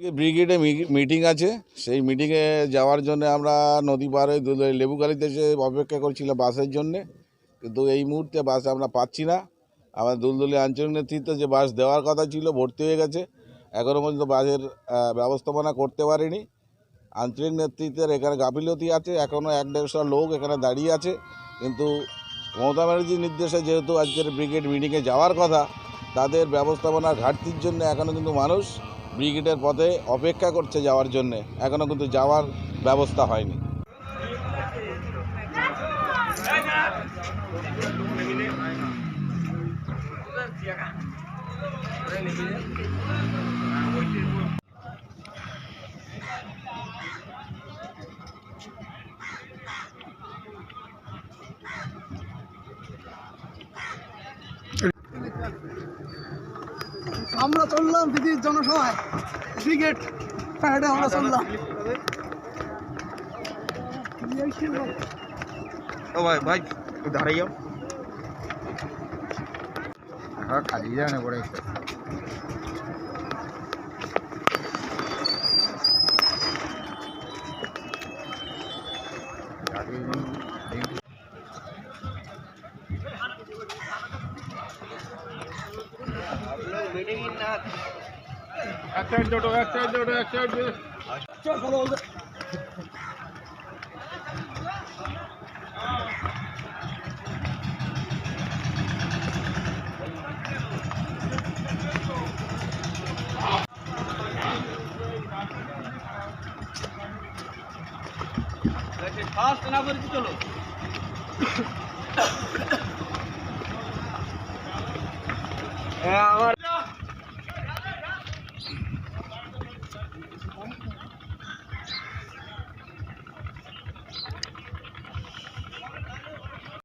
ব্রিগেডে মিটিং আছে। সেই মিটিংয়ে যাওয়ার জন্য আমরা নদী পাড়ে লেবুখালিতে এসে অপেক্ষা করছিলাম বাসের জন্যে। কিন্তু এই মুহূর্তে বাস আমরা পাচ্ছি না। আমার দুলদুলি আঞ্চলিক নেতৃত্ব যে বাস দেওয়ার কথা ছিল, ভর্তি হয়ে গেছে। এখনও পর্যন্ত বাসের ব্যবস্থাপনা করতে পারেনি। আঞ্চলিক নেতৃত্বের এখানে গাফিলতি আছে। এখনও এক দেড়শো লোক এখানে দাঁড়িয়ে আছে। কিন্তু মমতা ব্যানার্জির নির্দেশে যেহেতু আজকের ব্রিগেড মিটিংয়ে যাওয়ার কথা, তাদের ব্যবস্থাপনার ঘাটতির জন্য এখনও কিন্তু মানুষ ব্রিগেডের পথে অপেক্ষা করছে যাওয়ার জন্য। এখনও কিন্তু যাওয়ার ব্যবস্থা হয়নি। আমরা চললাম দিদির জনসভায়। ব্রিগেড প্যারেডে আমরা চললাম। ও ভাই ভাই দাঁড়াই যাও। হ্যাঁ খালি যায় না পড়ে। এক সাইড দুটো এক সাইড দুটো এক সাইড হ্যাঁ আমার